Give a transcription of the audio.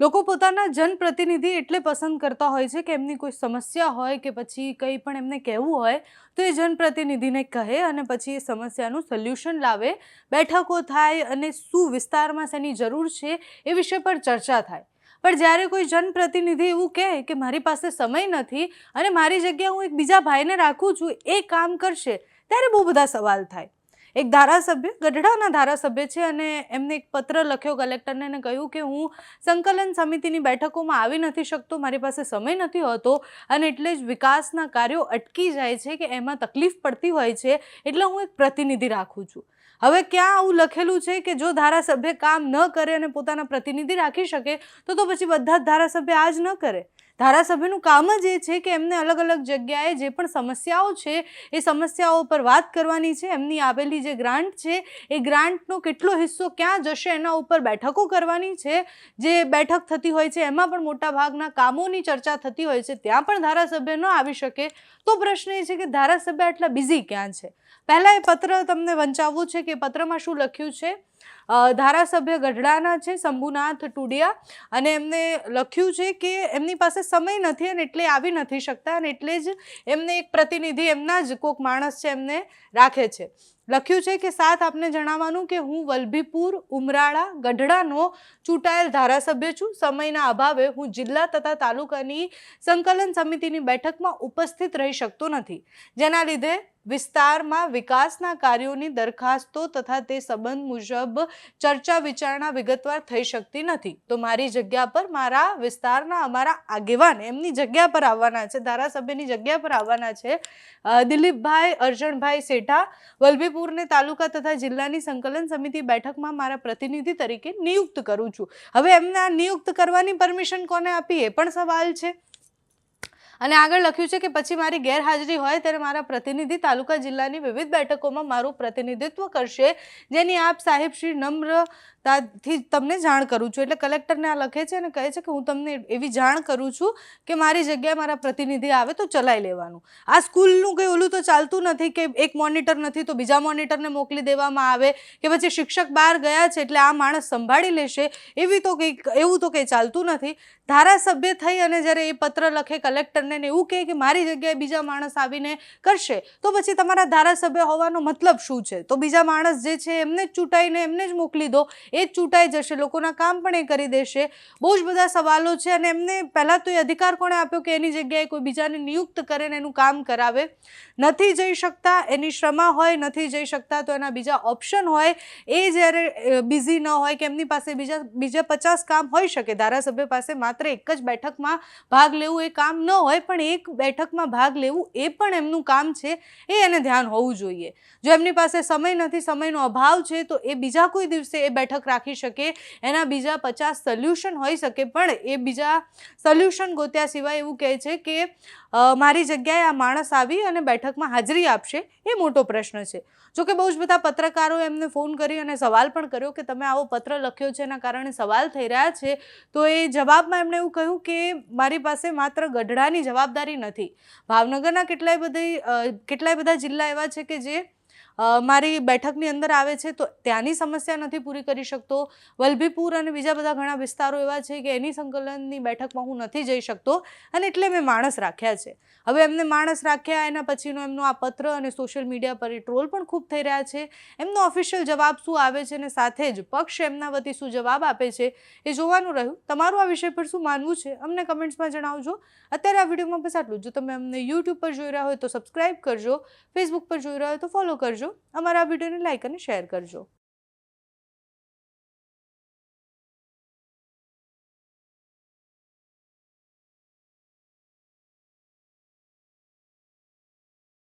લોકો પોતાના જનપ્રતિનિધિ એટલે પસંદ કરતા હોય છે કે એમની કોઈ સમસ્યા હોય કે પછી કંઈ પણ એમને કહેવું હોય, તો એ જનપ્રતિનિધિને કહે અને પછી એ સમસ્યાનું સોલ્યુશન લાવે. બેઠકો થાય અને શું વિસ્તારમાં શેની જરૂર છે એ વિષય પર ચર્ચા થાય. પણ જ્યારે કોઈ જનપ્રતિનિધિ એવું કહે કે મારી પાસે સમય નથી અને મારી જગ્યાએ હું એક બીજા ભાઈને રાખું છું, એ કામ કરશે, ત્યારે બહુ બધા સવાલ થાય. એક ધારાસભ્ય, ગઢડાના ધારાસભ્ય છે અને એમને એક પત્ર લખ્યો કલેક્ટરને અને કહ્યું કે હું સંકલન સમિતિની બેઠકોમાં આવી નથી શકતો, મારી પાસે સમય નથી હોતો અને એટલે જ વિકાસના કાર્યો અટકી જાય છે કે એમાં તકલીફ પડતી હોય છે એટલે હું એક પ્રતિનિધિ રાખું છું. હવે ક્યાં આવું લખેલું છે કે જો ધારાસભ્ય કામ ન કરે અને પોતાના પ્રતિનિધિ રાખી શકે, તો તો પછી બધા જ ધારાસભ્ય આ જ ન કરે? ધારાસભ્યનું કામ જ એ છે કે એમને અલગ અલગ જગ્યાએ જે પણ સમસ્યાઓ છે, એ સમસ્યાઓ પર વાત કરવાની છે. એમની આવેલી જે ગ્રાન્ટ છે, એ ગ્રાન્ટનો કેટલો હિસ્સો ક્યાં જશે એના ઉપર બેઠકો કરવાની છે. જે બેઠક થતી હોય છે, એમાં પણ મોટા ભાગના કામોની ચર્ચા થતી હોય છે. ત્યાં પણ ધારાસભ્ય ન આવી શકે. તો પ્રશ્ન એ છે કે ધારાસભ્ય આટલા બિઝી ક્યાં છે? પહેલાં એ પત્ર તમને વંચાવવું છે કે પત્રમાં શું લખ્યું છે? ધારાસભ્ય ગઢડાના છે, શંભુનાથ ટુડિયા. અને એમને લખ્યું છે કે એમની પાસે સમય નથી અને એટલે આવી નથી શકતા અને એટલે જ એમને એક પ્રતિનિધિ એમના જ કોઈક માણસ છે એમને રાખે છે. લખ્યું છે કે સાથ આપને જણાવવાનું કે હું વલભીપુર, ઉમરાળા, ગઢડાનો ચૂંટાયેલ ધારાસભ્ય છું. સમયના અભાવે હું જિલ્લા તથા તાલુકાની સંકલન સમિતિની બેઠકમાં ઉપસ્થિત રહી શકતો નથી. જેના લીધે વિસ્તારમાં વિકાસના કાર્યોની દરખાસ્તો તથા તે સંબંધ મુજબ ચર્ચા વિચારણા વિગતવાર થઈ શકતી નથી. તો મારી જગ્યા પર મારા વિસ્તારના અમારા આગેવાન એમની જગ્યા પર આવવાના છે, ધારાસભ્યની જગ્યા પર આવવાના છે દિલીપભાઈ અર્જણભાઈ સેઠા, વલભીપુરને તાલુકા તથા જિલ્લાની સંકલન સમિતિ બેઠકમાં મારા પ્રતિનિધિ તરીકે નિયુક્ત કરું છું. હવે એમને આ નિયુક્ત કરવાની પરમિશન કોને આપી એ પણ સવાલ છે. અને આગળ લખ્યું છે કે પછી મારી ગેરહાજરી હોય ત્યારે મારા પ્રતિનિધિ તાલુકા જિલ્લાની વિવિધ બેઠકોમાં મારું પ્રતિનિધિત્વ કરશે. જેની આપ સાહેબ શ્રી નમ્રતાથી તમને જાણ કરું છું. એટલે કલેક્ટરને આ લખે છે અને કહે છે કે હું તમને એવી જાણ કરું છું કે મારી જગ્યાએ મારા પ્રતિનિધિ આવે તો ચલાવી લેવાનું. આ સ્કૂલનું કંઈ ઓલું તો ચાલતું નથી કે એક મોનિટર નથી તો બીજા મોનિટરને મોકલી દેવામાં આવે કે પછી શિક્ષક બહાર ગયા છે એટલે આ માણસ સંભાળી લેશે. એવી તો કંઈક, એવું તો કંઈ ચાલતું નથી. ધારાસભ્ય થઈ અને જ્યારે એ પત્ર લખે કલેક્ટરને એવું કહે કે મારી જગ્યાએ બીજા માણસ આવીને કરશે, તો પછી તમારા ધારાસભ્ય હોવાનો મતલબ શું છે? તો બીજા માણસ જે છે એમને જ ચૂંટાઈને એમને જ મોકલી દો. એ જ ચૂંટાઈ જશે, લોકોના કામ પણ એ કરી દેશે. બહુ જ બધા સવાલો છે અને એમને પહેલાં તો એ અધિકાર કોણે આપ્યો કે એની જગ્યાએ કોઈ બીજાને નિયુક્ત કરે ને એનું કામ કરાવે? નથી જઈ શકતા, એની શ્રમા હોય, નથી જઈ શકતા, તો એના બીજા ઓપ્શન હોય. એ જ્યારે બિઝી ન હોય કે એમની પાસે બીજા બીજા પચાસ કામ હોઈ શકે, ધારાસભ્ય પાસે માત્ર એક જ બેઠકમાં ભાગ લેવું એ કામ ન હોય, પણ એક બેઠકમાં ભાગ લેવું એ પણ એમનું કામ છે, એ એને ધ્યાન હોવું જોઈએ. જો એમની પાસે સમય નથી, સમયનો અભાવ છે, તો એ બીજા કોઈ દિવસે એ બેઠક રાખી શકે, એના બીજા પચાસ સોલ્યુશન હોઈ શકે, પણ એ બીજા સોલ્યુશન ગોત્યા સિવાય એવું કહે છે કે મારી જગ્યાએ આ માણસ આવી અને બેઠકમાં હાજરી આપશે, એ મોટો પ્રશ્ન છે. જોકે બહુ જ બધા પત્રકારો એમને ફોન કરી અને સવાલ પણ કર્યો કે તમે આવો પત્ર લખ્યો છે, એના કારણે સવાલ થઈ રહ્યા છે, તો એ જવાબમાં એમણે એવું કહ્યું કે, મારી પાસે માત્ર ગઢડાની જવાબદારી નથી. ભાવનગરના કેટલાય બધી કેટલાય બધા જિલ્લા એવા છે કે જે મારી બેઠકની અંદર આવે છે, તો ત્યાંની સમસ્યા નથી પૂરી કરી શકતો. વલભીપુર અને બીજા બધા ઘણા વિસ્તારો એવા છે કે એની સંકલનની બેઠકમાં હું નથી જઈ શકતો અને એટલે મેં માણસ રાખ્યા છે. હવે એમને માણસ રાખ્યા, એના પછીનો એમનો આ પત્ર અને સોશિયલ મીડિયા પર ટ્રોલ પણ ખૂબ થઈ રહ્યા છે. એમનો ઓફિશિયલ જવાબ શું આવે છે અને સાથે જ પક્ષ એમના વતી શું જવાબ આપે છે એ જોવાનું રહ્યું. તમારું આ વિષય પર શું માનવું છે, અમને કમેન્ટ્સમાં જણાવજો. અત્યારે આ વિડીયોમાં બસ આટલું જ. તમે અમને યુટ્યુબ પર જોઈ રહ્યા હોય તો સબસ્ક્રાઇબ કરજો ફેસબુક પર જોઈ રહ્યા હોય તો ફોલો અમારા વિડીયોને લાઇક અને શેર કરજો.